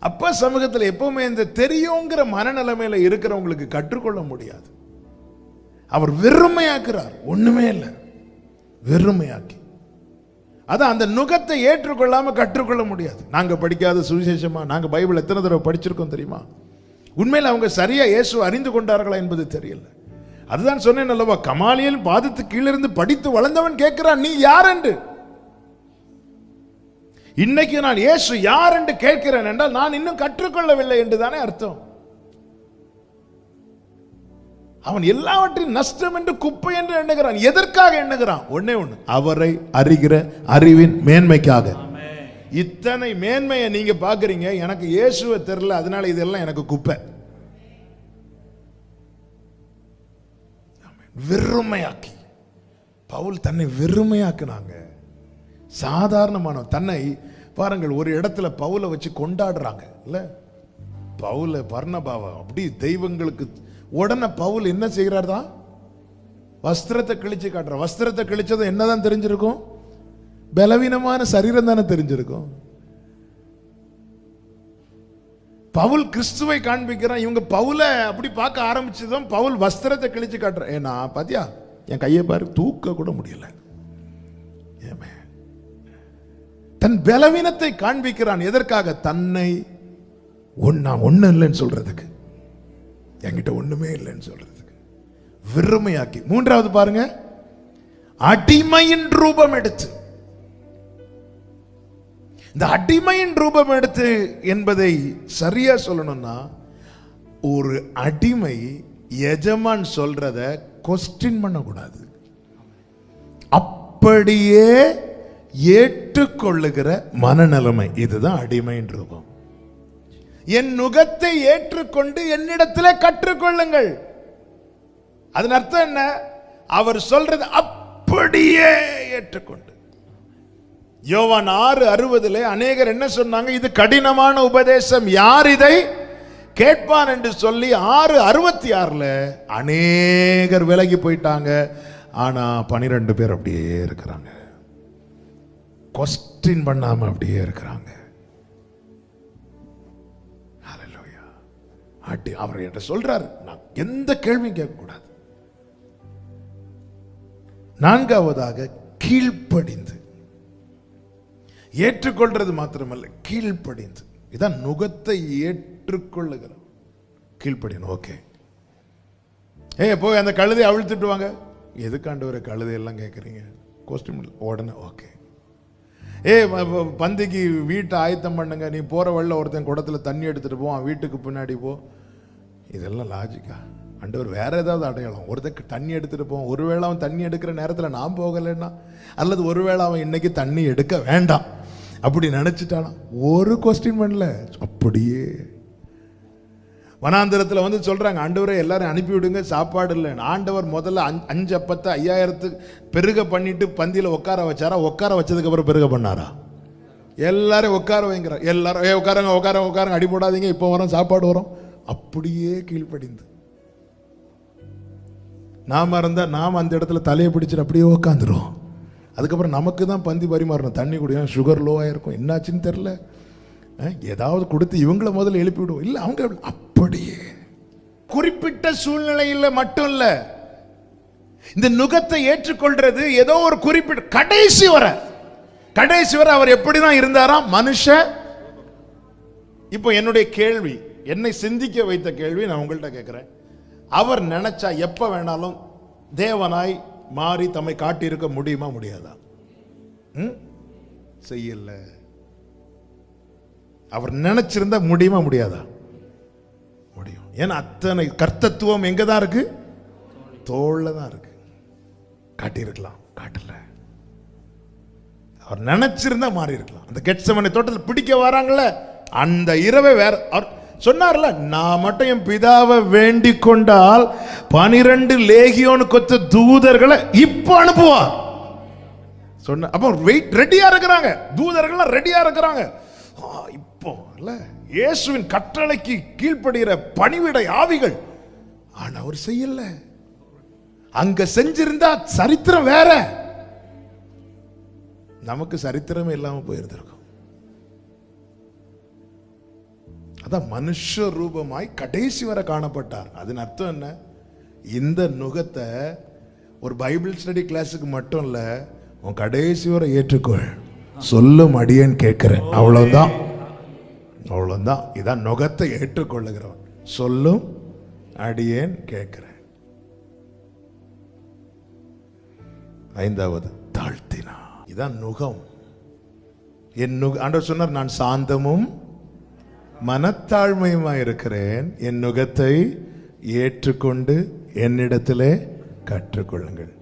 அப்பா சமூகத்தில் எப்பவுமே இந்த தெரியுங்கிற மனநிலைமையில இருக்கிறவங்களுக்கு கற்றுக்கொள்ள முடியாது. அவர் வெறுமையாக்குறார். ஒண்ணுமே இல்லை. வெறுமையாக்கி. அதான் அந்த நுகத்தை ஏற்றுக்கொள்ளாம கற்றுக்கொள்ள முடியாது. நாங்க படிக்காத சுவிசேஷமா நாங்க பைபிள் எத்தனை தடவை படிச்சிருக்கோம் தெரியுமா? உண்மையில் அவங்க சரியா இயேசு அறிந்து கொண்டார்களா என்பது தெரியல. அதுதான் சொன்னேன் அல்லவா கமாலியல் பாதத்து கீழிருந்து படித்து வளர்ந்தவன் கேட்கிறான் நீ யார்? என்று. இன்னைக்கு நான் இயேசு யார் என்று கேட்கிறேன் என்றால் நான் இன்னும் கற்றுக்கொள்ளவில்லை என்று தானே அர்த்தம். அவன் எல்லாவற்றையும் நஷ்டம் என்று குப்பை என்று எண்ணுகிறான். எதற்காக எண்ணுகிறான்? ஒன்னே ஒண்ணு. அவரை அறிகிற அறிவின் மேன்மைக்காக. இத்தனை மேன்மையை நீங்க பாக்குறீங்க எனக்கு இயேசுவை தெரியல அதனால இதெல்லாம் எனக்கு குப்பை. வெறுமையாக்கி. பவுல் தன்னை வெறுமையாக்குனாங்க. சாதாரணமான தன்னை பாருங்கள் ஒரு இடத்துல பவுலை வச்சு கொண்டாடுறாங்க இல்லை? பவுல பர்ணபாவ அப்படி தெய்வங்களுக்கு உடனே பவுல் என்ன செய்கிறார் தான் வஸ்திரத்தை கிழிச்சு காட்டுற வஸ்திரத்தை கிழிச்சதும் என்னதான் தெரிஞ்சிருக்கும்? பலவீனமான சரீரம் தானே தெரிஞ்சிருக்கும்? பவுல் கிறிஸ்துவை காண்பிக்கிறான் இவங்க பவுல அப்படி பார்க்க ஆரம்பிச்சதும் பவுல் வஸ்திரத்தை கிழிச்சு காட்டுறேன் ஏன்னா பாத்தியா? என் கையை பாரு தூக்க கூட முடியல. ஏமே தன் பலவீனத்தை காண்பிக்கிறான். எதற்காக? தன்னை ஒன்னா ஒன்றும் இல்லைன்னு சொல்றதுக்கு. என்கிட்ட ஒண்ணுமே இல்லைன்னு சொல்றதுக்கு. வெறுமையாக்கி. மூன்றாவது பாருங்க. அடிமையின் ரூபம் எடுத்து. இந்த அடிமையின் ரூபம் எடுத்து என்பதை சரியா சொல்லணும்னா ஒரு அடிமை எஜமான் சொல்றத கொஸ்டின் பண்ணக்கூடாது. அப்படியே ஏற்றுக்கொள்ளுகிற மனநிலைமை. இதுதான் அடிமையின் ரூபம். என் நுகத்தை ஏற்றுக்கொண்டு என்னிடத்தில் கற்றுக்கொள்ளுங்கள். அதன் அர்த்தம் என்ன? அவர் சொல்றது அப்படியே ஏற்றுக்கொண்டு. யோவான் ஆறு அறுபதுல அநேகர் என்ன சொன்னாங்க? இது கடினமான உபதேசம். யார் இதை? கேட்பான் என்று சொல்லி ஆறு அறுபத்தி ஆறுல அநேகர் விலகி போயிட்டாங்க. ஆனா பனிரெண்டு பேர் அப்படியே இருக்கிறாங்க. கொஸ்டின் பண்ணாம அப்படியே இருக்கிறாங்க. Hallelujah. அவர் என்கிட்ட சொல்றாரு. நான் எந்த கேள்வியும் கேட்கக்கூடாது. நான்காவதாக கீழ்ப்படிந்து. ஏற்றுக்கொள்றது மாத்திரமல்ல கீழ்ப்படிந்து. இதான் நுகத்தை ஏற்றுக்கொள்ளுகிறோம் கீழ்ப்படியணும் ஓகே ஏ போய் அந்த கழுதை அவிழ்த்துட்டு வாங்க. எதுக்காண்டு ஒரு கழுதை எல்லாம் கேட்குறீங்க கொஸ்டின் உடனே ஓகே ஏ பந்திக்கு வீட்டை ஆயத்தம் பண்ணுங்க. நீ போகிற வழியில் ஒருத்தன் குடத்தில் தண்ணி எடுத்துகிட்டு போவான் வீட்டுக்கு பின்னாடி போ. இதெல்லாம் லாஜிக்கா அண்டவர் வேற ஏதாவது அடையாளம். ஒருத்தன் தண்ணி எடுத்துகிட்டு போவோம் ஒருவேளை அவன் தண்ணி எடுக்கிற நேரத்தில் நான் போகலைன்னா அல்லது ஒருவேளை அவன் இன்னைக்கு தண்ணி எடுக்க வேண்டாம். அப்படி நினச்சிட்டானா? ஒரு கொஸ்டின் பண்ணல அப்படியே வனாந்திரத்தில் வந்து சொல்கிறாங்க ஆண்டவரை எல்லாரும் அனுப்பிவிடுங்க சாப்பாடு இல்லை. ஆண்டவர் முதல்ல அஞ்சு- அஞ்சு அப்பத்தை ஐயாயிரத்துக்கு பெருக பண்ணிட்டு பந்தியில் உட்கார வச்சாரா? உட்கார வச்சதுக்கப்புறம் பெருக பண்ணாரா? எல்லாரும் உட்கார வைங்கிறார் எல்லாரும் ஏ உட்காரங்க உட்கார உட்காருங்க அடி போடாதீங்க இப்போ வரோம் சாப்பாடு வரும். அப்படியே கீழ்ப்படிந்து. நாம் இருந்தால் நாம் அந்த இடத்துல தலையை பிடிச்சிட்டு அப்படியே உட்காந்துரும் அதுக்கப்புறம் நமக்கு தான் பந்தி பரிமாறணும். தண்ணி குடிக்கணும் சுகர் லோவாக இருக்கும் என்னாச்சுன்னு தெரில ஏதாவது கொடுத்து இவங்கள முதல்ல எழுப்பி விடுவோம். இல்லை அவங்க அப்படியே. குறிப்பிட்ட சூழ்நிலையில் மட்டும் இல்லை இந்த நுகத்தை ஏற்றுக்கொள்றது ஏதோ ஒரு குறிப்பிட்ட கடைசி வரை. கடைசி வரை அவர் எப்படி தான் இருந்தாராம் மனுஷ. இப்போ என்னுடைய கேள்வி என்னை சிந்திக்க வைத்த கேள்வி நான் உங்கள்கிட்ட கேட்குறேன். அவர் நினைச்சா எப்ப வேணாலும் தேவனாய் மாறி தம்மை காட்டியிருக்க முடியுமா முடியாதா? ம்? செய்யல. அவர் நினைச்சிருந்தா முடியுமா முடியாதா? ஏன்னா அத்தனை கர்த்தத்துவம் எங்க தான் இருக்கு? தோளில் தான் இருக்கு. காட்டியிருக்கலாம் காட்டல. அவர் நினைச்சிருந்தா மாறி இருக்கலாம். அந்த கெட்சமனை தோட்டத்தில் பிடிக்க வராங்கல்ல அந்த இரவை வேற அவர் சொன்னார்ல நான் மட்டும் என் பிதாவை வேண்டி கொண்டால் பனிரெண்டு லேகியோனு கொத்த தூதர்களை இப்போ அனுப்புவார். சொன்ன அப்போ வெயிட் ரெடியா இருக்கிறாங்க. தூதர்கள்லாம் ரெடியா இருக்கிறாங்க. ஆ, இப்போ இல்லை. இயேசுவின் கற்றளைக்கு கீழ்ப்படுகிற பணிவிடை ஆவிகள். ஆனா அவர் செய்யல. அங்க செஞ்சிருந்தா சரித்திரம் வேற. நமக்கு சரித்திரமே இல்லாம போயிருந்திருக்கும். அதான் மனுஷ ரூபமாய் கடைசி வரை காணப்பட்டார். அதன் அர்த்தம் என்ன? இந்த நுகத்தை ஒரு பைபிள் ஸ்டடி கிளாஸுக்கு மட்டும் இல்ல உன் கடைசி வரை ஏற்றுக்கொள். சொல்லும் அடியேன் கேட்கிறேன். அவ்வளவுதான். அவ்வளோந்தான் இதான் நுகத்தை ஏற்றுக்கொள்ளுகிறவன். சொல்லும் அடியேன் கேட்கிறேன். ஐந்தாவது தாழ்த்தினா இதான் நுகம். என் நுக ஆண்டவர் சொன்னார் நான் சாந்தமும் மனத்தாழ்மையுமா இருக்கிறேன்? என் நுகத்தை ஏற்றுக்கொண்டு என்னிடத்திலே கற்றுக்கொள்ளுங்கள்.